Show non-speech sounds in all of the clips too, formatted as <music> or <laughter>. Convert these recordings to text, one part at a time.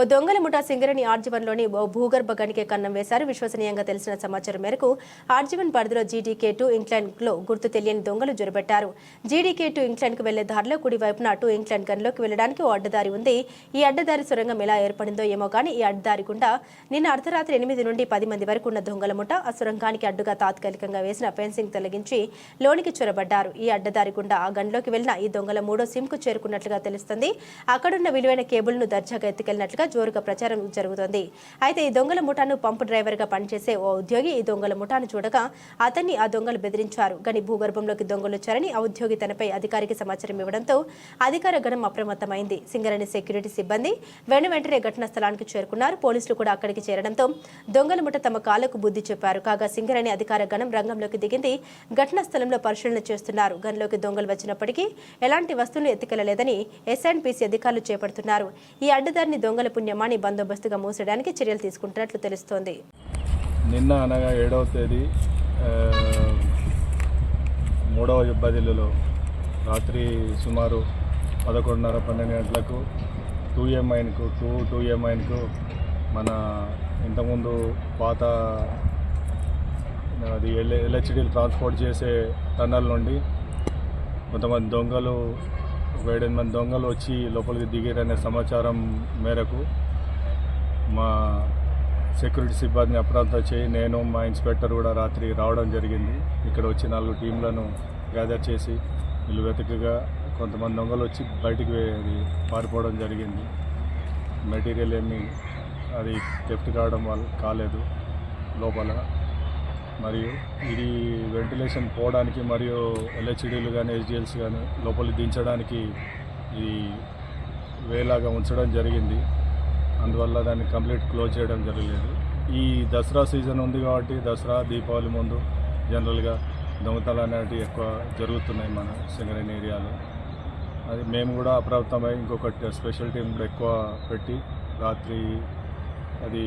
ఓ దొంగల ముఠా సింగరేణి ఆర్జీవన్లోని ఓ భూగర్భ గనికే కన్నం వేశారు. విశ్వసనీయంగా తెలిసిన సమాచారం మేరకు ఆర్జీవన్ పరిధిలో జీడీకే టూ ఇంగ్లాండ్లో గుర్తు తెలియని దొంగలు జొరబెట్టారు. జీడీకే టూ ఇంగ్లాండ్కు వెళ్ళే దారిలో కుడి వైపున టూ ఇంగ్లాండ్ గనిలోకి వెళ్ళడానికి ఓ అడ్డదారి ఉంది. ఈ అడ్డదారి సొరంగం ఎలా ఏర్పడిందో ఏమో కానీ ఈ అడ్డదారి గుండా నిన్న అర్ధరాత్రి ఎనిమిది నుండి పది మంది వరకు ఉన్న దొంగల ముఠ ఆ సొరంగానికి అడ్డుగా తాత్కాలికంగా వేసిన ఫెన్సింగ్ తొలగించి లోనికి చొరబడ్డారు. ఈ అడ్డదారి గుండా ఆ గనిలోకి వెళ్ళిన ఈ దొంగల మూడో సిమ్కు చేరుకున్నట్లుగా తెలుస్తుంది. అక్కడున్న విలువైన కేబుల్ను దర్జాగా ఎత్తుకెళ్ళినట్లుగా జోరుగా ప్రచారం జరుగుతోంది. అయితే ఈ దొంగల ముఠాను పంపు డ్రైవర్గా పనిచేసే ఓ ఉద్యోగి ఈ దొంగల ముఠాను చూడగా అతన్ని ఆ దొంగలు బెదిరించారు. కానీ భూగర్భంలోకి దొంగలు వచ్చారని ఆ ఉద్యోగి తనపై అధికారికి సమాచారం ఇవ్వడంతో అధికార గణం అప్రమత్తమైంది. సింగరేణి సెక్యూరిటీ సిబ్బంది వెను వెంటనే ఘటనా స్థలానికి చేరుకున్నారు. పోలీసులు కూడా అక్కడికి చేరడంతో దొంగల ముఠ తమ కాలకు బుద్ధి చెప్పారు. కాగా సింగరేణి అధికార గణం రంగంలోకి దిగింది. ఘటనా స్థలంలో పరిశీలన చేస్తున్నారు. గన్లోకి దొంగలు వచ్చినప్పటికీ ఎలాంటి వస్తువులు ఎత్తుకెళ్ళలేదని ఎస్ఎన్పిసి అధికారులు చేపడుతున్నారు. ఈ అడ్డదారిని దొంగలు పుణ్యమాని బందోబస్తుగా మూసడానికి చర్యలు తీసుకుంటున్నట్లు తెలుస్తోంది. నిన్న అనగా ఏడవ తేదీ మూడవ బదిలీలో రాత్రి సుమారు పదకొండున్నర పన్నెండు గంటలకు టూ ఎంఐన్కు టూ టూ ఎంఐన్కు మన ఇంతకుముందు పాత అది ఎల్ ఎల్హెచ్డీలు ట్రాన్స్పోర్ట్ చేసే టన్నల్ నుండి కొంతమంది దొంగలు ఒక ఏడెనిమిది మంది దొంగలు వచ్చి లోపలికి దిగారనే సమాచారం మేరకు మా సెక్యూరిటీ సిబ్బందిని అప్రాంతం చేయి నేను మా ఇన్స్పెక్టర్ కూడా రాత్రి రావడం జరిగింది. ఇక్కడ వచ్చి నాలుగు టీంలను గ్యాదర్ చేసి వీళ్ళు వెతకగా కొంతమంది దొంగలు వచ్చి బయటికి అది పారిపోవడం జరిగింది. మెటీరియల్ ఏమి అది థెఫ్ట్ కావడం వల్ల కాలేదు. లోపల మరియు ఇది వెంటిలేషన్ పోవడానికి మరియు ఎల్హెచ్డీలు కానీ హెచ్డిఎల్స్ కానీ లోపలికి దించడానికి ఇది వేలాగా ఉంచడం జరిగింది. అందువల్ల దాన్ని కంప్లీట్ క్లోజ్ చేయడం జరగలేదు. ఈ దసరా సీజన్ ఉంది కాబట్టి దసరా దీపావళి ముందు జనరల్గా దొంగతనాలు అనేవి ఎక్కువ జరుగుతున్నాయి మన సింగరేణి ఏరియాలో. అది మేము కూడా అప్రాప్తమై ఇంకొక స్పెషల్ టీం కూడా ఎక్కువ పెట్టి రాత్రి అది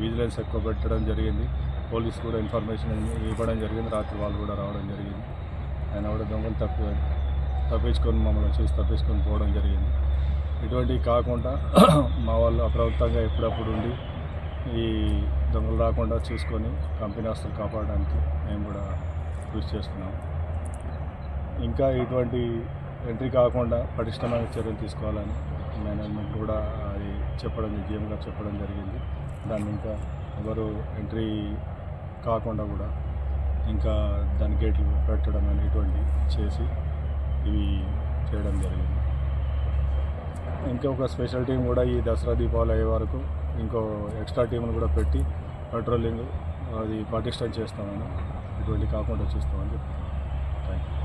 విజిలెన్స్ ఎక్కువ పెట్టడం జరిగింది. పోలీస్ కూడా ఇన్ఫర్మేషన్ ఇవ్వడం జరిగింది. రాత్రి వాళ్ళు కూడా రావడం జరిగింది. ఆయన కూడా దొంగలు తప్పి తప్పించుకొని మమ్మల్ని చూసి తప్పించుకొని పోవడం జరిగింది. ఇటువంటివి కాకుండా <clears throat> మా వాళ్ళు అప్రమత్తంగా ఎప్పుడప్పుడు ఉండి ఈ దొంగలు రాకుండా చూసుకొని కంపెనీ ఆస్తులు కాపాడడానికి మేము కూడా కృషి చేస్తున్నాం ఇంకా ఇటువంటి ఎంట్రీ కాకుండా పటిష్టమైన చర్యలు తీసుకోవాలని మేనేజ్మెంట్ కూడా చెప్పడం జీఎం గారు చెప్పడం జరిగింది. దాన్ని ఇంకా ఎవరు ఎంట్రీ కాకుండా కూడా ఇంకా దాని గేట్లు పెట్టడం అని ఇటువంటి చేసి ఇవి చేయడం జరిగింది. ఇంకా ఒక స్పెషల్ టీం కూడా ఈ దసరా దీపావళి అయ్యే వరకు ఇంకో ఎక్స్ట్రా టీంను కూడా పెట్టి పెట్రోలింగ్ అది పటిష్టం చేస్తామని ఇటువంటి కాకుండా చూస్తామని చెప్పి. Thank you